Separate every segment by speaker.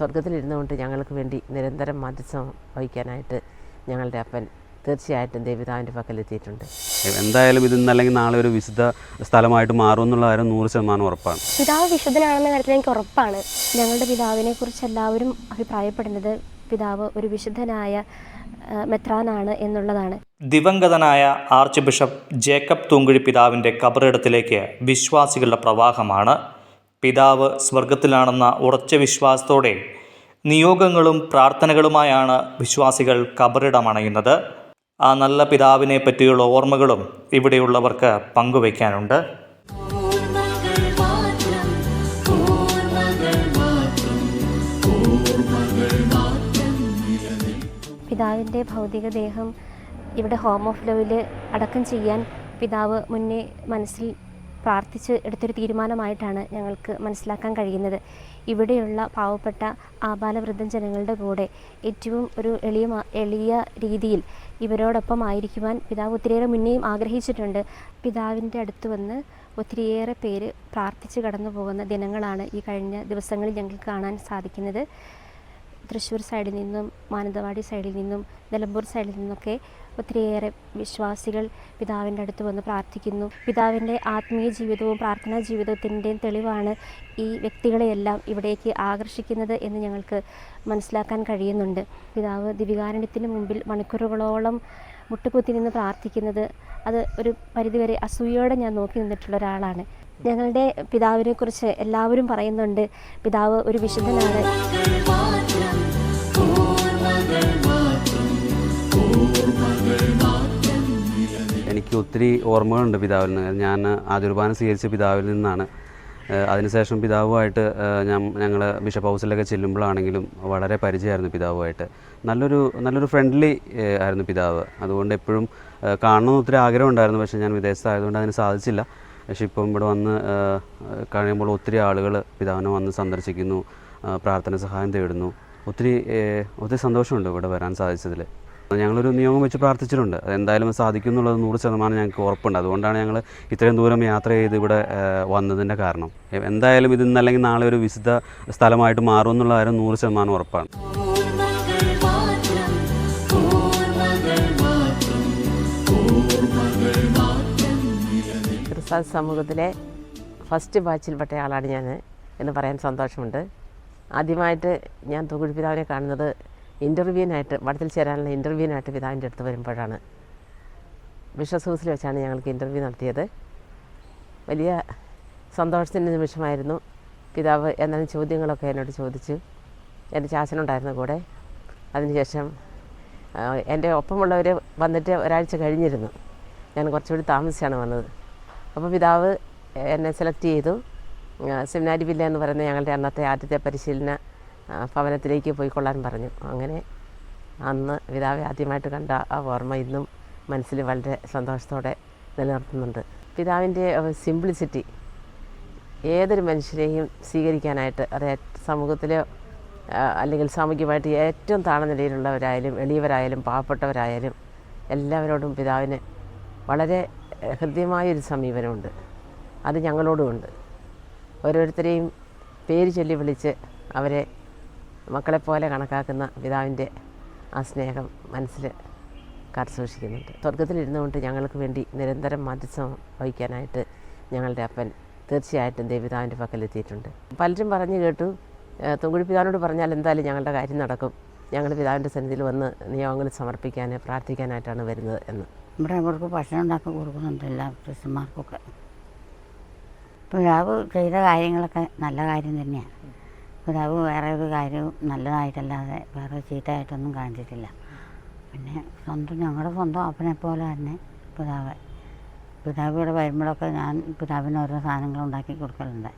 Speaker 1: സ്വർഗത്തിലിരുന്നുകൊണ്ട് ഞങ്ങൾക്ക് വേണ്ടി നിരന്തരം മധ്യസ്ഥം വഹിക്കാനായിട്ട് ഞങ്ങളുടെ അപ്പൻ തീർച്ചയായിട്ടും ദേവിതാവിന്റെ പക്കലെത്തിയിട്ടുണ്ട്.
Speaker 2: എന്തായാലും ഇത് ഇന്നല്ലെങ്കിൽ നാളെ ഒരു വിശുദ്ധ സ്ഥലമായിട്ട് മാറും എന്നുള്ള കാര്യം നൂറ് ശതമാനം ഉറപ്പാണ്.
Speaker 3: പിതാവ് വിശുദ്ധനാണെന്ന കാര്യത്തിൽ എനിക്ക് ഉറപ്പാണ്. ഞങ്ങളുടെ പിതാവിനെ കുറിച്ച് എല്ലാവരും അഭിപ്രായപ്പെടുന്നത് പിതാവ് ഒരു വിശുദ്ധനായ മെത്രാനാണ് എന്നുള്ളതാണ്.
Speaker 4: ദിവംഗതനായ ആർച്ച് ബിഷപ്പ് ജേക്കബ് തൂങ്കുഴി പിതാവിന്റെ കബറിടത്തിലേക്ക് വിശ്വാസികളുടെ പ്രവാഹമാണ് പിതാവ് സ്വർഗത്തിലാണെന്ന ഉറച്ച വിശ്വാസത്തോടെ നിയോഗങ്ങളും പ്രാർത്ഥനകളുമായാണ് വിശ്വാസികൾ കബറിടമണയുന്നത്. ആ നല്ല പിതാവിനെ പറ്റിയുള്ള ഓർമ്മകളും ഇവിടെയുള്ളവർക്ക് പങ്കുവയ്ക്കാനുണ്ട്.
Speaker 3: പിതാവിന്റെ ഭൗതിക ദേഹം ഇവിടെ ഹോം ഓഫ് ലോയിൽ അടക്കം ചെയ്യാൻ പിതാവ് മുന്നേ മനസ്സിൽ പ്രാർത്ഥിച്ച് എടുത്തൊരു തീരുമാനമായിട്ടാണ് ഞങ്ങൾക്ക് മനസ്സിലാക്കാൻ കഴിയുന്നത്. ഇവിടെയുള്ള പാവപ്പെട്ട ആബാലവൃദ്ധം ജനങ്ങളുടെ കൂടെ ഏറ്റവും ഒരു എളിയ എളിയ രീതിയിൽ ഇവരോടൊപ്പം ആയിരിക്കുവാൻ പിതാവ് ഒത്തിരിയേറെ മുന്നേയും ആഗ്രഹിച്ചിട്ടുണ്ട്. പിതാവിന്റെ അടുത്ത് വന്ന് ഒത്തിരിയേറെ പേര് പ്രാർത്ഥിച്ച് കടന്നു പോകുന്ന ദിനങ്ങളാണ് ഈ കഴിഞ്ഞ ദിവസങ്ങളിൽ ഞങ്ങൾക്ക് കാണാൻ സാധിക്കുന്നത്. തൃശ്ശൂർ സൈഡിൽ നിന്നും മാനന്തവാടി സൈഡിൽ നിന്നും നിലമ്പൂർ സൈഡിൽ നിന്നൊക്കെ ഒത്തിരിയേറെ വിശ്വാസികൾ പിതാവിന്റെ അടുത്ത് വന്ന് പ്രാർത്ഥിക്കുന്നു. പിതാവിന്റെ ആത്മീയ ജീവിതവും പ്രാർത്ഥനാ ജീവിതത്തിന്റെയും തെളിവാണ് ഈ വ്യക്തികളെയെല്ലാം ഇവിടേക്ക് ആകർഷിക്കുന്നത് എന്ന് ഞങ്ങൾക്ക് മനസ്സിലാക്കാൻ കഴിയുന്നുണ്ട്. പിതാവ് ദിവികാരണത്തിന് മുമ്പിൽ മണിക്കൂറുകളോളം മുട്ടുകുത്തി നിന്ന് പ്രാർത്ഥിക്കുന്നത് അത് ഒരു പരിധിവരെ അസൂയയോടെ ഞാൻ നോക്കി നിന്നിട്ടുള്ള ഒരാളാണ്. ഞങ്ങളുടെ പിതാവിനെക്കുറിച്ച് എല്ലാവരും പറയുന്നുണ്ട് പിതാവ് ഒരു വിശുദ്ധനാണ്.
Speaker 2: എനിക്ക് ഒത്തിരി ഓർമ്മകളുണ്ട് പിതാവിൽ നിന്ന്. ഞാൻ ആദ്യകുർബാന സ്വീകരിച്ച പിതാവിൽ നിന്നാണ്. അതിനുശേഷം പിതാവുമായിട്ട് ഞാൻ ഞങ്ങൾ ബിഷപ്പ് ഹൗസിലൊക്കെ ചെല്ലുമ്പോഴാണെങ്കിലും വളരെ പരിചയമായിരുന്നു പിതാവുമായിട്ട്. നല്ലൊരു നല്ലൊരു ഫ്രണ്ട്ലി ആയിരുന്നു പിതാവ്. അതുകൊണ്ട് എപ്പോഴും കാണണമെന്ന് ഒത്തിരി ആഗ്രഹം ഉണ്ടായിരുന്നു. പക്ഷേ ഞാൻ വിദേശത്തായതുകൊണ്ട് അതിന് സാധിച്ചില്ല. പക്ഷേ ഇപ്പം ഇവിടെ വന്ന് കഴിയുമ്പോൾ ഒത്തിരി ആളുകൾ പിതാവിനെ വന്ന് സന്ദർശിക്കുന്നു പ്രാർത്ഥന സഹായം തേടുന്നു. ഒത്തിരി ഒത്തിരി സന്തോഷമുണ്ട് ഇവിടെ വരാൻ സാധിച്ചതിൽ. ഞങ്ങളൊരു നിയമം വെച്ച് പ്രാർത്ഥിച്ചിട്ടുണ്ട്. അത് എന്തായാലും അത് സാധിക്കും എന്നുള്ളത് നൂറ് ശതമാനം ഞങ്ങൾക്ക് ഉറപ്പുണ്ട്. അതുകൊണ്ടാണ് ഞങ്ങൾ ഇത്രയും ദൂരം യാത്ര ചെയ്ത് ഇവിടെ വന്നതിന്റെ കാരണം. എന്തായാലും ഇത് ഇന്നല്ലെങ്കിൽ നാളെ ഒരു വിശുദ്ധ സ്ഥലമായിട്ട് മാറും എന്നുള്ള കാര്യം നൂറ് ശതമാനം ഉറപ്പാണ്.
Speaker 1: ക്രിസ്താൻ സമൂഹത്തിലെ ഫസ്റ്റ് ബാച്ചിൽപ്പെട്ട ആളാണ് ഞാൻ എന്ന് പറയാൻ സന്തോഷമുണ്ട്. ആദ്യമായിട്ട് ഞാൻ തൊഴിൽ പിതാവിനെ കാണുന്നത് ഇന്റർവ്യൂവിനായിട്ട് വടത്തിൽ ചേരാനുള്ള ഇന്റർവ്യൂവിനായിട്ട് പിതാവിന്റെ അടുത്ത് വരുമ്പോഴാണ് ബിഷസ് ഹൗസിൽ വെച്ചാണ് ഞങ്ങൾക്ക് ഇന്റർവ്യൂ നടത്തിയത്. വലിയ സന്തോഷത്തിന്റെ നിമിഷമായിരുന്നു. പിതാവ് എന്നാലും ചോദ്യങ്ങളൊക്കെ എന്നോട് ചോദിച്ചു എന്റെ ചാച്ചനുണ്ടായിരുന്നു കൂടെ. അതിനുശേഷം എന്റെ ഒപ്പമുള്ളവർ വന്നിട്ട് ഒരാഴ്ച കഴിഞ്ഞിരുന്നു. ഞാൻ കുറച്ചുകൂടി താമസിച്ചാണ് വന്നത്. അപ്പോൾ പിതാവ് എന്നെ സെലക്ട് ചെയ്തു. സെമിനാരി വില്ല എന്ന് പറയുന്ന ഞങ്ങളുടെ അന്നത്തെ ആദ്യത്തെ പരിശീലന ഭവനത്തിലേക്ക് പോയിക്കൊള്ളാൻ പറഞ്ഞു. അങ്ങനെ അന്ന് പിതാവെ ആദ്യമായിട്ട് കണ്ട ആ ഓർമ്മ ഇന്നും മനസ്സിൽ വളരെ സന്തോഷത്തോടെ നിലനിർത്തുന്നുണ്ട്. പിതാവിന്റെ സിംപ്ലിസിറ്റി ഏതൊരു മനുഷ്യരെയും സ്വീകരിക്കാനായിട്ട് അത് സമൂഹത്തിലെ അല്ലെങ്കിൽ സാമൂഹികമായിട്ട് ഏറ്റവും താഴ്ന്ന നിലയിലുള്ളവരായാലും എളിയവരായാലും പാവപ്പെട്ടവരായാലും എല്ലാവരോടും പിതാവിന് വളരെ ഹൃദ്യമായൊരു സമീപനമുണ്ട്. അത് ഞങ്ങളോടുമുണ്ട് ഓരോരുത്തരെയും പേര് ചൊല്ലി വിളിച്ച് അവരെ മക്കളെപ്പോലെ കണക്കാക്കുന്ന പിതാവിന്റെ ആ സ്നേഹം മനസ്സിൽ കാത്തു സൂക്ഷിക്കുന്നുണ്ട് സ്വർഗത്തിലിരുന്നുകൊണ്ട് ഞങ്ങൾക്ക് വേണ്ടി നിരന്തരം മധ്യസ്ഥം വഹിക്കാനായിട്ട് ഞങ്ങളുടെ അപ്പൻ തീർച്ചയായിട്ടും ദേവിതാവിന്റെ പക്കലെത്തിയിട്ടുണ്ട്. പലരും പറഞ്ഞു കേട്ടു തുങ്കുഴി പിതാവിനോട് പറഞ്ഞാൽ എന്തായാലും ഞങ്ങളുടെ കാര്യം നടക്കും. ഞങ്ങൾ പിതാവിന്റെ സന്നിധിയിൽ വന്ന് നിയോഗങ്ങൾ സമർപ്പിക്കാൻ പ്രാർത്ഥിക്കാനായിട്ടാണ് വരുന്നത് എന്ന്.
Speaker 5: ഇവിടെ അവർക്ക് ഭക്ഷണം ഉണ്ടാക്കി കൊടുക്കുന്നുണ്ട് എല്ലാ ക്രിസ്ത്യന്മാർക്കൊക്കെ പിതാവ് ചെയ്ത കാര്യങ്ങളൊക്കെ നല്ല കാര്യം തന്നെയാണ്. പിതാവ് വേറെ ഒരു കാര്യവും നല്ലതായിട്ടല്ലാതെ വേറെ ചീത്തയായിട്ടൊന്നും കാണിച്ചിട്ടില്ല. പിന്നെ സ്വന്തം ഞങ്ങളുടെ സ്വന്തം അപ്പനെ പോലെ തന്നെ പിതാവ്. പിതാവ് ഇവിടെ വരുമ്പോഴൊക്കെ ഞാൻ പിതാവിന് ഓരോ സാധനങ്ങൾ ഉണ്ടാക്കി കൊടുക്കലുണ്ട്.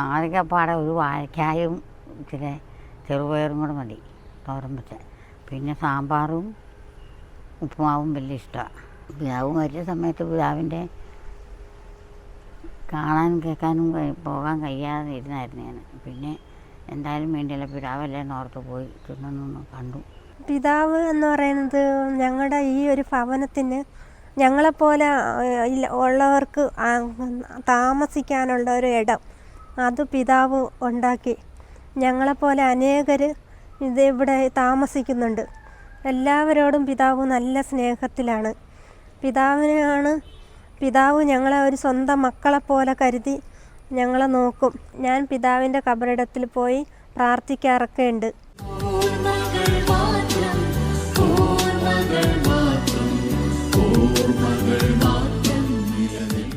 Speaker 5: ആദ്യമൊക്കെ പാടെ ഒരു വാഴക്കായും ഇച്ചിരി ചെറുപയറും കൂടെ മതി തോരൻ വെച്ച്. പിന്നെ സാമ്പാറും ഉപ്പുമാവും വലിയ ഇഷ്ടമാണ്. പിതാവ് മരിച്ച സമയത്ത് പിതാവിന്റെ കാണാനും കേൾക്കാനും പോകാൻ കഴിയാതെ ഇരുന്നായിരുന്നു ഞാൻ. പിന്നെ എന്തായാലും വേണ്ടിയല്ല പിതാവല്ലേ എന്നോർത്ത് പോയി ചെന്നൊന്ന് കണ്ടു.
Speaker 6: പിതാവ് എന്ന് പറയുന്നത് ഞങ്ങളുടെ ഈ ഒരു ഭവനത്തിന് ഞങ്ങളെപ്പോലെ ഉള്ളവർക്ക് താമസിക്കാനുള്ള ഒരു ഇടം അത് പിതാവ് ഉണ്ടാക്കി. ഞങ്ങളെപ്പോലെ അനേകർ ഇത് ഇവിടെ താമസിക്കുന്നുണ്ട്. എല്ലാവരോടും പിതാവ് നല്ല സ്നേഹത്തിലാണ്. പിതാവിനെയാണ് പിതാവ് ഞങ്ങളെ ഒരു സ്വന്തം മക്കളെപ്പോലെ കരുതി ഞങ്ങളെ നോക്കും. ഞാൻ പിതാവിന്റെ കബറിടത്തിൽ പോയി പ്രാർത്ഥിക്കാറൊക്കെ ഉണ്ട്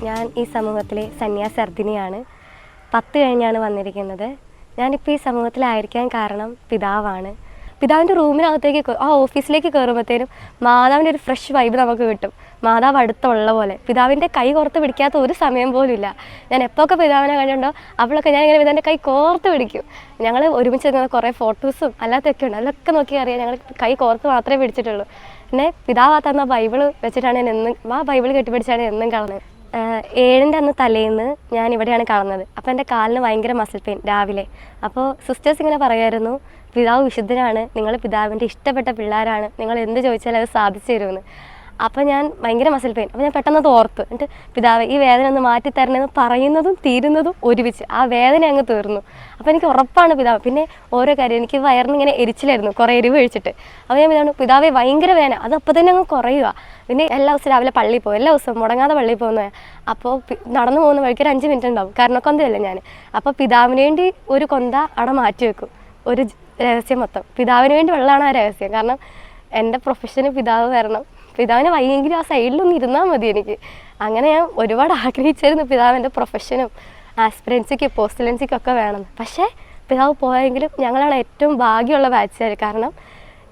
Speaker 7: ഞാൻ ഈ സമൂഹത്തിലെ സന്യാസി അർദിനിയാണ് പത്ത് കഴിഞ്ഞാണ് വന്നിരിക്കുന്നത്. ഞാനിപ്പോൾ ഈ സമൂഹത്തിലായിരിക്കാൻ കാരണം പിതാവാണ്. പിതാവിന്റെ റൂമിനകത്തേക്ക് ആ ഓഫീസിലേക്ക് കയറുമ്പോഴത്തേനും മാതാവിന്റെ ഒരു ഫ്രഷ് വൈബ് നമുക്ക് കിട്ടും. മാതാവ് അടുത്തുള്ള പോലെ. പിതാവിന്റെ കൈ കോർത്ത് പിടിക്കാത്ത ഒരു സമയം പോലും ഇല്ല ഞാൻ എപ്പോഴൊക്കെ പിതാവിനെ കണ്ടിട്ടുണ്ടോ അവളൊക്കെ ഞാൻ ഇങ്ങനെ പിതാവിന്റെ കൈ കോർത്ത് പിടിക്കും. ഞങ്ങൾ ഒരുമിച്ച് നിൽക്കുന്ന കുറേ ഫോട്ടോസും അല്ലാത്തൊക്കെ ഉണ്ട്. അതിലൊക്കെ നോക്കി അറിയാം. ഞങ്ങൾ കൈ കോർത്ത് മാത്രമേ പിടിച്ചിട്ടുള്ളൂ. പിന്നെ പിതാവ് തന്ന ബൈബിൾ വെച്ചിട്ടാണ് ഞാൻ എന്നും ആ ബൈബിൾ കെട്ടിപ്പിടിച്ചാണ് എന്നും കളഞ്ഞത് ഏഴിന്റെ അന്ന് തലേന്ന് ഞാൻ ഇവിടെയാണ് കളഞ്ഞത് അപ്പോൾ എന്റെ കാലിന് ഭയങ്കര മസിൽ പെയിൻ രാവിലെ. അപ്പോൾ സിസ്റ്റേഴ്സ് ഇങ്ങനെ പറയായിരുന്നു പിതാവ് വിശുദ്ധനാണ് നിങ്ങൾ പിതാവിന്റെ ഇഷ്ടപ്പെട്ട പിള്ളേരാണ് നിങ്ങൾ എന്ത് ചോദിച്ചാലും അത് സാധിച്ചു തരുമെന്ന്. അപ്പം ഞാൻ ഭയങ്കര മസിൽ പെയിൻ അപ്പോൾ ഞാൻ പെട്ടെന്ന് അത് ഓർത്ത്. എന്നിട്ട് പിതാവ് ഈ വേദന ഒന്ന് മാറ്റി തരണമെന്ന് പറയുന്നതും തീരുന്നതും ഒരുമിച്ച്. ആ വേദന അങ്ങ് തീർന്നു. അപ്പോൾ എനിക്ക് ഉറപ്പാണ് പിതാവ്. പിന്നെ ഓരോ കാര്യം എനിക്ക് വയറിന് ഇങ്ങനെ എരിച്ചിലായിരുന്നു കുറേ എരിവ് കഴിച്ചിട്ട്. അപ്പോൾ ഞാൻ പിതാവ് പിതാവെ ഭയങ്കര വേദന. അത് തന്നെ അങ്ങ് കുറയുക. പിന്നെ എല്ലാ ദിവസവും രാവിലെ പള്ളിയിൽ പോകും. എല്ലാ ദിവസവും മുടങ്ങാതെ പള്ളിയിൽ പോകുന്ന അപ്പോൾ നടന്നു പോകുന്ന വഴിക്ക് ഒരു അഞ്ച് മിനിറ്റ് ഉണ്ടാവും. കാരണം കൊന്തയല്ല ഞാൻ. അപ്പോൾ പിതാവിന് വേണ്ടി ഒരു കൊന്ത അവിടെ മാറ്റി വെക്കും ഒരു രഹസ്യം മൊത്തം. പിതാവിന് വേണ്ടി ഉള്ളതാണ് ആ രഹസ്യം. കാരണം എന്റെ പ്രൊഫഷന് പിതാവ് വരണം. പിതാവിന് വയ്യെങ്കിലും ആ സൈഡിലൊന്നും ഇരുന്നാൽ മതി എനിക്ക്. അങ്ങനെ ഞാൻ ഒരുപാട് ആഗ്രഹിച്ചിരുന്നു പിതാവിന്റെ പ്രൊഫഷനും ആസ്പിറൻസിക്ക് പോസ്റ്റലൻസിക്കും ഒക്കെ വേണം. പക്ഷേ പിതാവ് പോയെങ്കിലും ഞങ്ങളാണ് ഏറ്റവും ഭാഗ്യമുള്ള ബാച്ചുകാർ കാരണം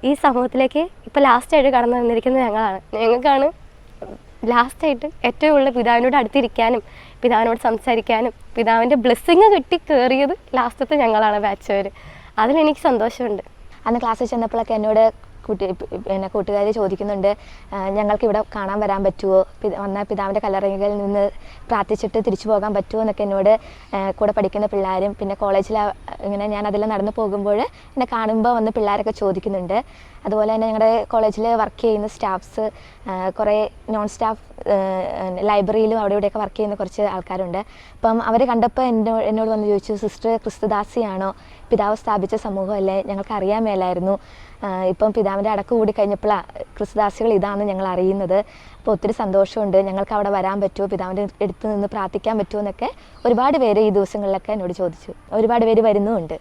Speaker 7: ഈ സമൂഹത്തിലേക്ക് ഇപ്പോൾ ലാസ്റ്റായിട്ട് കടന്നു വന്നിരിക്കുന്നത് ഞങ്ങളാണ്. ഞങ്ങൾക്കാണ് ലാസ്റ്റായിട്ട് ഏറ്റവും കൂടുതൽ പിതാവിനോട് അടുത്തിരിക്കാനും പിതാവിനോട് സംസാരിക്കാനും പിതാവിന്റെ ബ്ലെസ്സിങ് കിട്ടി കയറിയത് ലാസ്റ്റത്തെ ഞങ്ങളാണ് ബാച്ചുകാർ അതിലെനിക്ക് സന്തോഷമുണ്ട്.
Speaker 8: അന്ന് ക്ലാസ്സിൽ ചെന്നപ്പോഴൊക്കെ എന്നോട് കൂട്ടി പിന്നെ കൂട്ടുകാർ ചോദിക്കുന്നുണ്ട് ഞങ്ങൾക്ക് ഇവിടെ കാണാൻ വരാൻ പറ്റുമോ വന്ന പിതാവിന്റെ കല്ലറയിൽ നിന്ന് പ്രാർത്ഥിച്ചിട്ട് തിരിച്ചു പോകാൻ പറ്റുമോ എന്നൊക്കെ എന്നോട് കൂടെ പഠിക്കുന്ന പിള്ളേരും പിന്നെ കോളേജിൽ ഇങ്ങനെ ഞാൻ അതെല്ലാം നടന്നു പോകുമ്പോൾ എന്നെ കാണുമ്പോൾ വന്ന് പിള്ളേരൊക്കെ ചോദിക്കുന്നുണ്ട്. അതുപോലെ തന്നെ ഞങ്ങളുടെ കോളേജിൽ വർക്ക് ചെയ്യുന്ന സ്റ്റാഫ്സ് കുറേ നോൺ സ്റ്റാഫ് ലൈബ്രറിയിലും അവിടെ ഇവിടെയൊക്കെ വർക്ക് ചെയ്യുന്ന കുറച്ച് ആൾക്കാരുണ്ട്. അപ്പം അവർ കണ്ടപ്പോൾ എന്നോട് എന്നോട് വന്ന് ചോദിച്ചു സിസ്റ്റർ ക്രിസ്തുദാസിയാണോ? പിതാവ് സ്ഥാപിച്ച സമൂഹമല്ലേ? ഞങ്ങൾക്ക് അറിയാൻ മേലായിരുന്നു. ഇപ്പം പിതാവിന്റെ അടക്ക് കൂടി കഴിഞ്ഞപ്പോഴാണ് ക്രിസ്തുദാസികൾ ഇതാണെന്ന് ഞങ്ങൾ അറിയുന്നത് അപ്പോൾ ഒത്തിരി സന്തോഷമുണ്ട്. ഞങ്ങൾക്ക് അവിടെ വരാൻ പറ്റുമോ? പിതാവിന്റെ അടുത്ത് നിന്ന് പ്രാർത്ഥിക്കാൻ പറ്റുമോ എന്നൊക്കെ ഒരുപാട് പേര് ഈ ദിവസങ്ങളിലൊക്കെ എന്നോട് ചോദിച്ചു. ഒരുപാട് പേര് വരുന്നുമുണ്ട്.